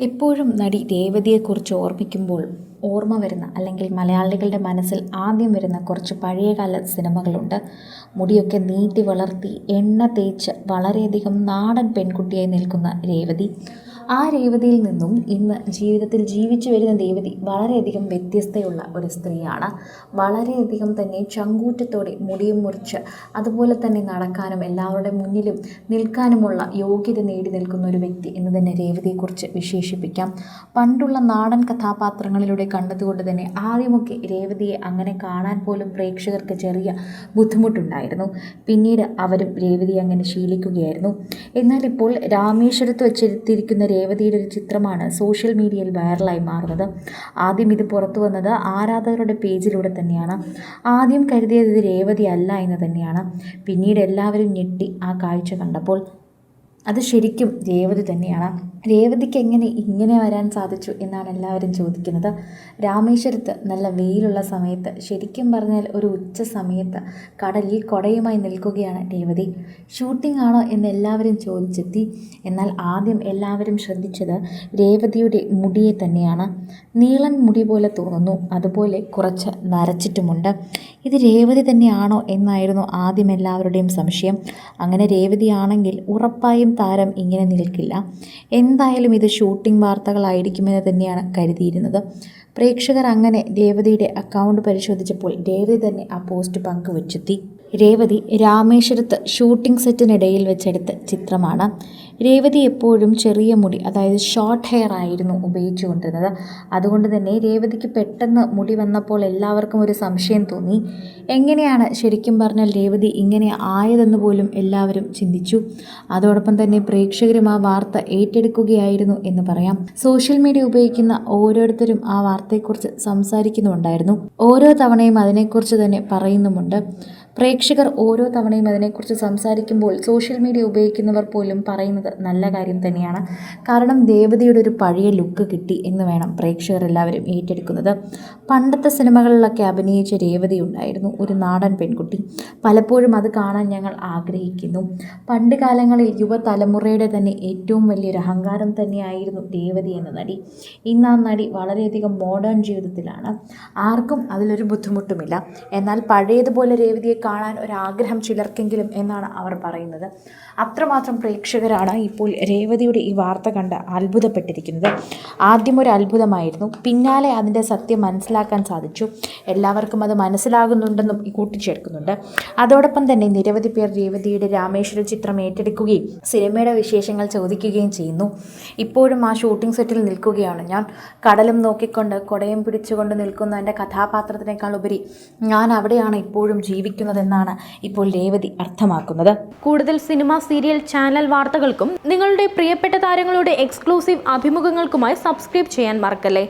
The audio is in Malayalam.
എപ്പോഴും നടി രേവതിയെക്കുറിച്ച് ഓർമ്മിക്കുമ്പോൾ ഓർമ്മ വരുന്ന അല്ലെങ്കിൽ മലയാളികളുടെ മനസ്സിൽ ആദ്യം വരുന്ന കുറച്ച് പഴയകാല സിനിമകളുണ്ട്. മുടിയൊക്കെ നീട്ടി വളർത്തി എണ്ണ തേച്ച് വളരെയധികം നാടൻ പെൺകുട്ടിയായി നിൽക്കുന്ന രേവതി. ആ രേവതിയിൽ നിന്നും ഇന്ന് ജീവിതത്തിൽ ജീവിച്ചു വരുന്ന രേവതി വളരെയധികം വ്യത്യസ്തയുള്ള ഒരു സ്ത്രീയാണ്. വളരെയധികം തന്നെ ചങ്കൂറ്റത്തോടെ മുടിയും മുറിച്ച് അതുപോലെ തന്നെ നടക്കാനും എല്ലാവരുടെ മുന്നിലും നിൽക്കാനുമുള്ള യോഗ്യത നേടി നിൽക്കുന്ന ഒരു വ്യക്തി എന്ന് തന്നെ രേവതിയെക്കുറിച്ച് വിശേഷിപ്പിക്കാം. പണ്ടുള്ള നാടൻ കഥാപാത്രങ്ങളിലൂടെ കണ്ടതുകൊണ്ട് തന്നെ ആദ്യമൊക്കെ രേവതിയെ അങ്ങനെ കാണാൻ പോലും പ്രേക്ഷകർക്ക് ചെറിയ ബുദ്ധിമുട്ടുണ്ടായിരുന്നു. പിന്നീട് അവരും രേവതിയെ അങ്ങനെ ശീലിക്കുകയായിരുന്നു. എന്നാൽ ഇപ്പോൾ രാമേശ്വരത്ത് വെച്ചെടുത്തിരിക്കുന്ന രേവതിയുടെ ഒരു ചിത്രമാണ് സോഷ്യൽ മീഡിയയിൽ വൈറലായി മാറുന്നത്. ആദ്യം ഇത് പുറത്തു വന്നത് ആരാധകരുടെ പേജിലൂടെ തന്നെയാണ്. ആദ്യം കരുതിയത് ഇത് രേവതി അല്ല എന്ന് തന്നെയാണ്. പിന്നീട് എല്ലാവരും ഞെട്ടി ആ കാഴ്ച കണ്ടപ്പോൾ അത് ശരിക്കും രേവതി തന്നെയാണ്. രേവതിക്ക് എങ്ങനെ ഇങ്ങനെ വരാൻ സാധിച്ചു എന്നാണ് എല്ലാവരും ചോദിക്കുന്നത്. രാമേശ്വരത്ത് നല്ല വെയിലുള്ള സമയത്ത് ശരിക്കും പറഞ്ഞാൽ ഒരു ഉച്ച സമയത്ത് കടലിൽ കൊടയുമായി നിൽക്കുകയാണ് രേവതി. ഷൂട്ടിംഗ് ആണോ എന്ന് എല്ലാവരും ചോദിച്ചെത്തി. എന്നാൽ ആദ്യം എല്ലാവരും ശ്രദ്ധിച്ചത് രേവതിയുടെ മുടിയെ തന്നെയാണ്. നീളൻ മുടി പോലെ തോന്നുന്നു. അതുപോലെ കുറച്ച് നരച്ചിട്ടുമുണ്ട്. ഇത് രേവതി തന്നെയാണോ എന്നായിരുന്നു ആദ്യം എല്ലാവരുടെയും സംശയം. അങ്ങനെ രേവതിയാണെങ്കിൽ ഉറപ്പായും താരം ഇങ്ങനെ നിൽക്കില്ല. എന്തായാലും ഇത് ഷൂട്ടിംഗ് വാർത്തകളായിരിക്കുമെന്ന് തന്നെയാണ് കരുതിയിരുന്നത്. പ്രേക്ഷകർ അങ്ങനെ രേവതിയുടെ അക്കൗണ്ട് പരിശോധിച്ചപ്പോൾ രേവതി തന്നെ ആ പോസ്റ്റ് പങ്കുവച്ചെത്തി. രേവതി രാമേശ്വരത്ത് ഷൂട്ടിംഗ് സെറ്റിനിടയിൽ വെച്ചെടുത്ത ചിത്രമാണ്. രേവതി എപ്പോഴും ചെറിയ മുടി അതായത് ഷോർട്ട് ഹെയർ ആയിരുന്നു ഉപയോഗിച്ചുകൊണ്ടിരുന്നത്. അതുകൊണ്ട് തന്നെ രേവതിക്ക് പെട്ടെന്ന് മുടി വന്നപ്പോൾ എല്ലാവർക്കും ഒരു സംശയം തോന്നി. എങ്ങനെയാണ് ശരിക്കും പറഞ്ഞാൽ രേവതി ഇങ്ങനെ ആയതെന്ന് പോലും എല്ലാവരും ചിന്തിച്ചു. അതോടൊപ്പം തന്നെ പ്രേക്ഷകരും ആ വാർത്ത ഏറ്റെടുക്കുകയായിരുന്നു എന്ന് പറയാം. സോഷ്യൽ മീഡിയ ഉപയോഗിക്കുന്ന ഓരോരുത്തരും ആ വാർത്തയെക്കുറിച്ച് സംസാരിക്കുന്നുണ്ടായിരുന്നു ഓരോ തവണയും അതിനെക്കുറിച്ച് തന്നെ പറയുന്നുമുണ്ട്. പ്രേക്ഷകർ ഓരോ തവണയും അതിനെക്കുറിച്ച് സംസാരിക്കുമ്പോൾ സോഷ്യൽ മീഡിയ ഉപയോഗിക്കുന്നവർ പോലും പറയുന്നത് നല്ല കാര്യം തന്നെയാണ്. കാരണം ദേവതയുടെ ഒരു പഴയ ലുക്ക് കിട്ടി എന്ന് വേണം പ്രേക്ഷകർ എല്ലാവരും ഏറ്റെടുക്കുന്നത്. പണ്ടത്തെ സിനിമകളിലൊക്കെ അഭിനയിച്ച രേവതി ഉണ്ടായിരുന്നു ഒരു നാടൻ പെൺകുട്ടി. പലപ്പോഴും അത് കാണാൻ ഞങ്ങൾ ആഗ്രഹിക്കുന്നു. പണ്ട് കാലങ്ങളിൽ യുവതലമുറയുടെ തന്നെ ഏറ്റവും വലിയൊരു അഹങ്കാരം തന്നെയായിരുന്നു രേവതി എന്ന നടി. ഇന്ന് ആ നടി വളരെയധികം മോഡേൺ ജീവിതത്തിലാണ്. ആർക്കും അതിലൊരു ബുദ്ധിമുട്ടുമില്ല. എന്നാൽ പഴയതുപോലെ രേവതിയെ കാണാൻ ഒരാഗ്രഹം ചിലർക്കെങ്കിലും എന്നാണ് അവർ പറയുന്നത്. അത്രമാത്രം പ്രേക്ഷകരാണ് ഇപ്പോൾ രേവതിയുടെ ഈ വാർത്ത കണ്ട് അത്ഭുതപ്പെട്ടിരിക്കുന്നത്. ആദ്യം ഒരു അത്ഭുതമായിരുന്നു. പിന്നാലെ അതിന്റെ സത്യം മനസ്സിലാക്കാൻ സാധിച്ചു. എല്ലാവർക്കും അത് മനസ്സിലാകുന്നുണ്ടെന്നും കൂട്ടിച്ചേർക്കുന്നുണ്ട് അതോടൊപ്പം തന്നെ നിരവധി പേർ രേവതിയുടെ രാമേശ്വര ചിത്രം ഏറ്റെടുക്കുകയും സിനിമയുടെ വിശേഷങ്ങൾ ചോദിക്കുകയും ചെയ്യുന്നു. ഇപ്പോഴും ആ ഷൂട്ടിംഗ് സെറ്റിൽ നിൽക്കുകയാണ് ഞാൻ. കടലും നോക്കിക്കൊണ്ട് കൊടയും പിടിച്ചുകൊണ്ട് നിൽക്കുന്ന എന്റെ കഥാപാത്രത്തിനേക്കാൾ ഉപരി ഞാൻ അവിടെയാണ് ഇപ്പോഴും ജീവിക്കുന്നതെന്നാണ് ഇപ്പോൾ രേവതി അർത്ഥമാക്കുന്നത്. കൂടുതൽ സിനിമ സീരിയൽ ചാനൽ വാർത്തകൾക്കും നിങ്ങളുടെ പ്രിയപ്പെട്ട താരങ്ങളുടെ എക്സ്ക്ലൂസീവ് അഭിമുഖങ്ങൾക്കുമായി സബ്സ്ക്രൈബ് ചെയ്യാൻ മറക്കല്ലേ?